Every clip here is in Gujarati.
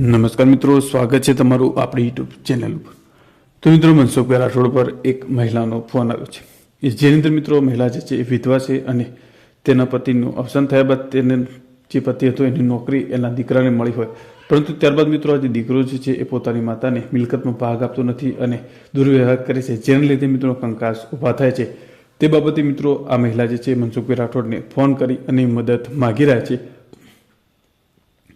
નમસ્કાર મિત્રો, સ્વાગત છે તમારું આપણી યુટ્યુબ ચેનલ ઉપર. તો મિત્રો મનસુખભાઈ રાઠોડ પર એક મહિલાનો ફોન આવ્યો છે. જેની અંદર મિત્રો, મહિલા જે છે એ વિધવા છે અને તેના પતિનું અવસાન થયા બાદ તેને જે પતિ હતો એની નોકરી એના દીકરાને મળી હોય. પરંતુ ત્યારબાદ મિત્રો, આજે દીકરો જે છે એ પોતાની માતાને મિલકતમાં ભાગ આપતો નથી અને દુર્વ્યવહાર કરે છે. જેને લીધે મિત્રો કંકાસ ઊભા થાય છે. તે બાબતે મિત્રો, આ મહિલા જે છે મનસુખભાઈ રાઠોડને ફોન કરી અને મદદ માગી રહ્યા છે.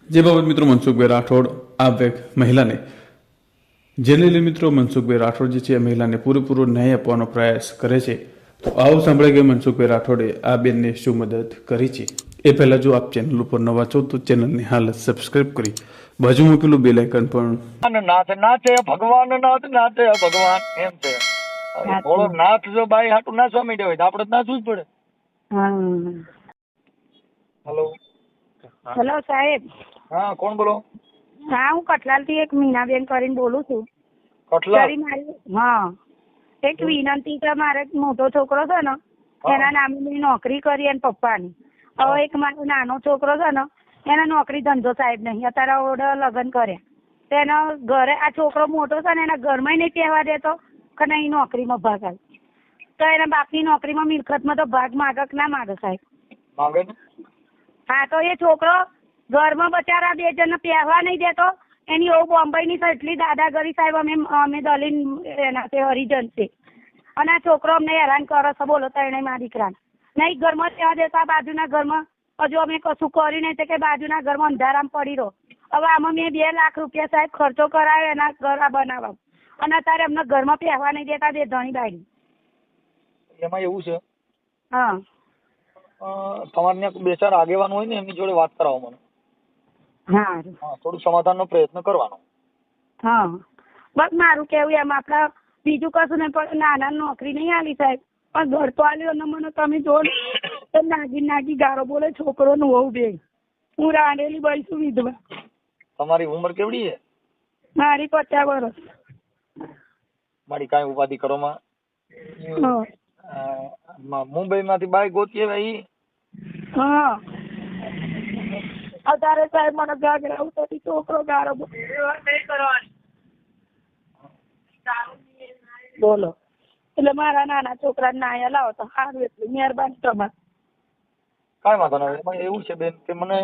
જે બાબત મિત્રો મનસુખભાઈ રાઠોડ આ વેગ મહિલાને જેને લઈને મિત્રો મનસુખભાઈ રાઠોડ જે છે એ મહિલાને પૂરેપૂરો ન્યાય આપવાનો પ્રયાસ કરે છે તો આવો સાંભળે કે મનસુખભાઈ રાઠોડે આ બેનને શું મદદ કરી છે? એ પહેલા જો આપ ચેનલ ઉપર નવા છો તો ચેનલને હાલ સબસ્ક્રાઇબ કરી બાજુ મૂકેલું બેલ આઇકન પણ નાથ નાચે ભગવાન નાથ નાચે ભગવાન એમ છે. ભોળો નાથ જો બાઈ હાટું ના સ્વામી હોય તો આપણે નાચવું જ પડે. હેલો હેલો સાહેબ. હા કોણ બોલો? હા હું કઠલાલથી એક મીનાબેન કરીને બોલું છું. કઠલા મારી હા. એક વિનંતી કે મારે મોટો છોકરો છે ને એના નામે મેં નોકરી કરી અને પપ્પાની. હવે એક મારો નાનો છોકરો છે ને એને નોકરી ધંધો સાહેબ નહીં અત્યારે ઓડે લગ્ન કર્યા. તો એના ઘરે આ છોકરો મોટો છે ને એના ઘરમાં નહીં કહેવા દેતો કે નહીં નોકરીમાં ભાગ આવે તો એના બાપની નોકરીમાં મિલકતમાં તો ભાગ માગક ના માગે સાહેબ? હા તો એ છોકરો ઘરમાં બચારા બે જણ પહેરવા નહીં દેતો. એની એવું બોમ્બેની તો એટલી દાદાગરી સાહેબ અમે અમે દલીન એના તે હરિજન છે. અને આ છોકરો અમને હેરાન કરે છે બોલો ત્રણેય મારા દીકરાને. નહીં ઘરમાં રહેવા દેતા બાજુના ઘરમાં. હજુ અમે કશું કર્યું નહીં કે બાજુના ઘરમાં અંધારામાં પડી રહો. હવે આમાં મેં બે લાખ રૂપિયા સાહેબ ખર્ચો કરાયો એના ઘર આ બનાવવા. અને અત્યારે અમને ઘરમાં પહેરવા નહીં દેતા બે ધણી બાઈ એમાં એવું છે? હા. તમારે બે ચાર આગેવાન હોય ને એમની જોડે વાત કરાવો મને. હા થોડું સમાધાનનો પ્રયત્ન કરવાનો. હા. બસ મારું કેવું એમ આપડા બીજું કશું નહીં પણ નાના નોકરી નહીં આલી સાહેબ. પણ ઘર તો આલ્યો અને મને તમે જો નાગી નાગી ગારો બોલે છોકરો નું વહુ બે હું રાંડેલી બઈ છું વિધવા. તમારી ઉંમર કેવડી છે? મારી પચાસ વર્ષ. મારી કાંઈ ઉપાધિ કરો માં હા. મુંબઈ માંથી બાય ગોતી ભાઈ હા. અત્યારે સાહેબ મને ગાગરા આવતો છોકરો ગારો બોલો. એટલે મારા નાના છોકરા નાયા લાવો તો સારું એટલું. મહેરબાની તમારે. કાંઈ વાંધો ના એમાં એવું છે બેન કે મને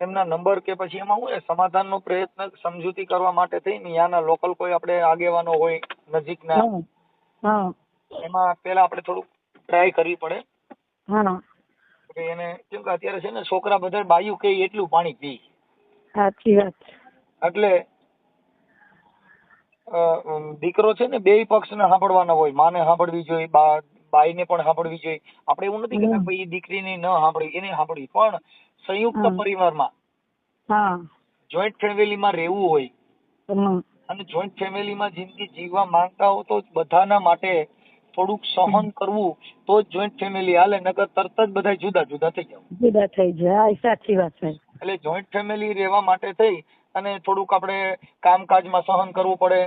એમના નંબર કે પછી એમાં હું સમાધાનનો પ્રયત્ન સમજૂતી કરવા માટે થઈને ત્યાંના લોકલ કોઈ આપણે આગેવાનો હોય નજીકના ના હા. એમાં પેલા આપણે થોડુંક ટ્રાય કરવી પડે. હા. કે એને કેમ કે અત્યારે છે ને છોકરા બધા બાયું કે એટલું પાણી પી. સાચી વાત એટલે દીકરો છે ને બેય પક્ષને સાંભળવાના હોય. માને સાંભળવી જોઈએ બા બાઈને પણ સાંભળવી જોઈએ. આપણે એવું નથી કહેતા કે ભાઈ દીકરી દીકરીને ન સાંભળવી એને સાંભળવી. પણ સંયુક્ત. પરિવારમાં જોઈન્ટ ફેમિલીમાં રહેવું હોય અને જોઈન્ટ ફેમિલીમાં જિંદગી જીવવા માંગતા હો તો બધાના માટે થોડુંક સહન કરવું તો જ જોઈન્ટ ફેમિલી હાલે નકર તરત જ બધા જુદા જુદા થઈ જાવ. જુદા થઈ જાય સાચી વાત છે. એટલે જોઈન્ટ ફેમિલી રહેવા માટે થઈ અને થોડુંક આપણે કામકાજમાં સહન કરવું પડે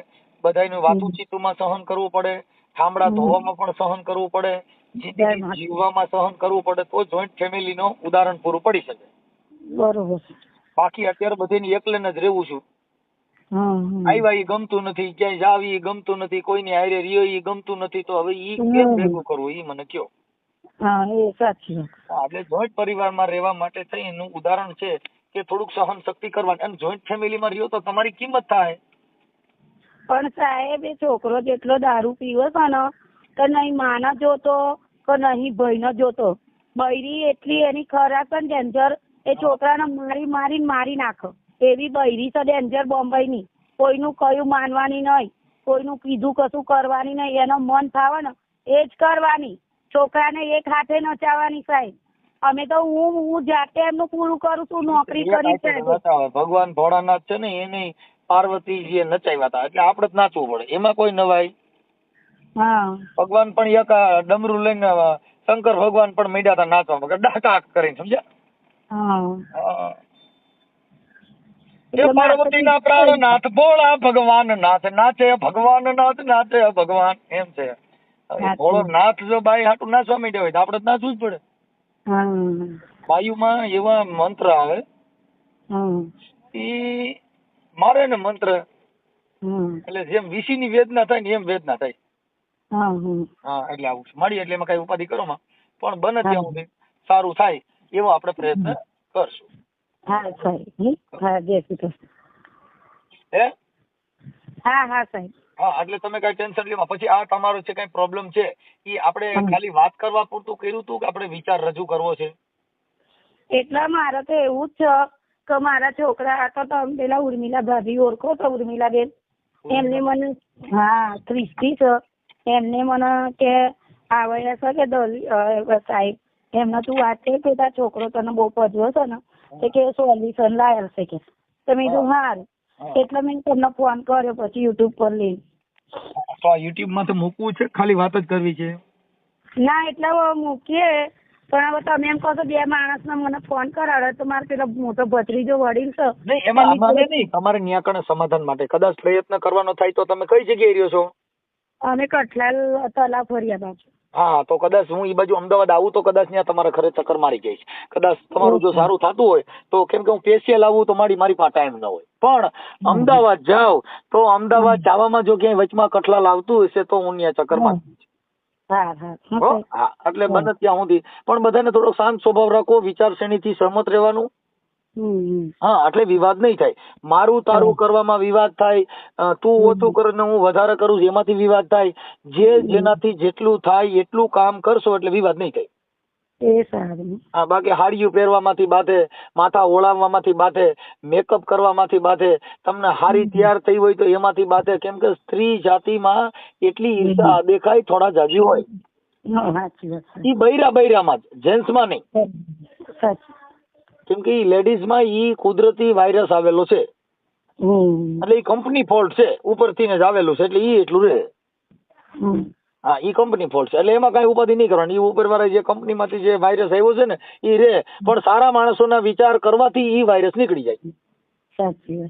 બધાયનું વાતુચીતુમાં સહન કરવું પડે ઠામડા ધોવામાં પણ સહન કરવું પડે જિંદગી જીવવામાં સહન કરવું પડે તો જોઈન્ટ ફેમિલીનો ઉદાહરણ પૂરું પડી શકે. બરોબર. બાકી અત્યારે બધીને એકલે જ રહેવું છું. આવ્યા ગમતું નથી ક્યાંય જાવી ગમતું નથી કોઈની હારે રહ્યો ગમતું નથી તો હવે ઈ કેમ ભેગું કરવું ઈ મને કયો. હા એ સાચી એટલે જોઈન્ટ પરિવારમાં રહેવા માટે થઈ એનું ઉદાહરણ છે કે થોડુંક સહન શક્તિ કરવાની. અને જોઈન્ટ ફેમિલીમાં રહ્યો તો તમારી કિંમત થાય. પણ સાહેબ એ છોકરો જેટલો દારૂ પીવો છે ને કે નહીં માના જોતો કે નહીં ભાઈને જોતો. બૈરી એટલી એની ખરાબ છે ને ડેન્જર. એ છોકરાને મારી મારીને મારી નાખે. એવી બૈરી છે ડેન્જર બોમ્બેની કોઈનું કયું માનવાની નહીં કોઈનું કીધું કશું કરવાની નહીં એનો મન થાવે ને એ જ કરવાની. છોકરાને એક હાથે નચાવવાની સાહેબ. અમે તો હું હું જાતે એમનું પૂરું કરું છું નોકરી કરી સાહેબ. ભગવાન ભોળાનાથ છે ને એને પાર્વતીજીએ નચાવ્યા હતા. એટલે આપણે જ નાચવું પડે. એમાં કોઈ નવાઈ? હા. ભગવાન પણ એક ડમરું લઈને શંકર ભગવાન પણ મીડ્યા હતા નાચવા ડાકા કરીને સમજ્યા હા હા. એ એટલે મારે તો પાર્વતીના પ્રાણનાથ ભોળા ભગવાન નાથ નાચે ભગવાન નાથ નાચે ભગવાન. એમ છે. ભોળો નાથ જો બાઈ હાટું નાચવા માંડ્યો હોય તો આપણે નાચવું જ પડે. બાયુમાં એવા મંત્ર આવે. એ મારે ને મંત્ર. એટલે જેમ વીસી ની વેદના થાય ને એમ વેદના થાય. હા એટલે આવું છે. મળી એટલે એમાં કઈ ઉપાધિ કરો માં. પણ બને ત્યાં સુધી સારું થાય એવો આપણે પ્રયત્ન કરશું. હા સાહેબ. હા? જય શ્રી કૃષ્ણ. હે? હા હા સાહેબ. હા એટલે તમે કઈ ટેન્શન લેવા. પછી આ તમારો જે કઈ પ્રોબ્લેમ છે એ આપણે ખાલી વાત કરવા પૂરતું કર્યું હતું કે આપણે વિચાર રજૂ કરવો છે? એટલા મારે તો એવું જ છે કે મારા છોકરા તો તમે પેલા ઉર્મિલા ભાભી ઓળખો તો ઉર્મિલા. બેન એમને મને હા ક્રિસ્તી છે. એમને મને કે આવ્યા છે કે દલી સાહેબ એમને તું વાત છે કે તાર છોકરો તને બહુ પજવો છે ને? તે કે સોલ્યુશન લાયેલ છે કે. તમે કીધું હારું. એટલે મેં તમને ફોન કર્યો પછી યુટ્યુબ પર લઈ તો આ યુટ્યુબમાં તો મૂકવું છે ખાલી વાત જ કરવી છે? ના એટલે મૂકીએ. પણ હવે તમે એમ કહો છો બે માણસ ને મને ફોન કરાવે તો મારે પેલો મોટો ભત્રીજો વડીલ છે. નહીં એમાં અમારે નહીં. તમારે ન્યાકણે સમાધાન માટે. કદાચ પ્રયત્ન કરવાનો થાય તો તમે કઈ જગ્યાએ રહ્યો છો? અમે કઠલાલ તલા ફરિયા બાજુ હા તો કદાચ હું એ બાજુ અમદાવાદ આવું તો કદાચ ત્યાં તમારે ઘરે ચક્કર મારી જઈશ. કદાચ તમારું જો સારું થતું હોય તો કેમ કે હું ફેશિયલ આવું તો મારી મારી પાસે ટાઈમ ન હોય. પણ અમદાવાદ જાવ તો અમદાવાદ જવામાં જો ક્યાંય વચમાં કઠલા લાવતું હશે તો હું ત્યાં ચક્કર મારી હા એટલે બને ત્યાં સુધી. પણ બધાને થોડો શાંત સ્વભાવ રાખો વિચારશ્રેણીથી સહમત રહેવાનું. હા એટલે વિવાદ નહીં થાય. મારું તારું કરવામાં વિવાદ થાય તું ઓછું કર ને હું વધારે કરું એમાંથી વિવાદ થાય. જે. જેનાથી જેટલું થાય એટલું કામ કરશો એટલે વિવાદ નહીં થાય. એ સારું. હા બાકી હાડિયું પહેરવામાંથી બાધે માથા ઓળાવવામાંથી બાધે મેકઅપ કરવામાંથી બાધે તમને હારી તૈયાર થઈ હોય તો એમાંથી બાધે. કેમ કે સ્ત્રી જાતિમાં એટલી ઈર્ષા દેખાય થોડા જાજી હોય. એ બૈરા બૈરામાં જ જેન્ટ્સમાં નહીં. સાચી. કેમ કે ઈ લેડીઝમાં ઈ કુદરતી વાયરસ આવેલો છે. એટલે ઈ કંપની ફોલ્ટ છે ઉપરથી ને જ આવેલું છે એટલે ઈ એટલું રહે. હા ઈ કંપની ફોલ્ટ છે એટલે એમાં કઈ ઉપાધિ નહીં કરવાની. ઈ ઉપરવાળા જે કંપનીમાંથી જે વાયરસ આવ્યો છે ને ઈ રે પણ સારા માણસોના વિચાર કરવાથી ઈ વાયરસ નીકળી જાય. સાચી?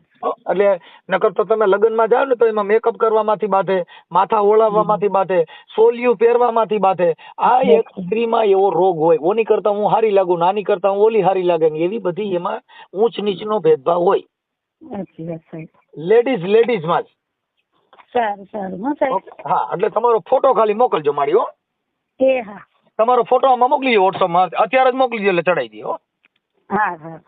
એટલે નકર તો તમે લગ્નમાં જાઓ ને તો એમાં મેકઅપ કરવામાંથી બાધે માથા ઓળાવવામાંથી બાધે સોલિયું પહેરવામાંથી બાધે આ એક સ્ત્રીમાં એવો રોગ હોય. ઓની કરતા હું હારી લાગુ નાની કરતા હું ઓલી હારી લાગે ને એવી બધી એમાં ઊંચ નીચનો ભેદભાવ હોય. લેડીઝ લેડીઝ લેડીઝમાં જ. સારું સારું. હા એટલે તમારો ફોટો ખાલી મોકલજો મારી હો. એ હા. તમારો ફોટો આમાં મોકલી દો વોટ્સઅપમાં અત્યારે જ મોકલી દો એટલે ચડાઈ દો હા હા.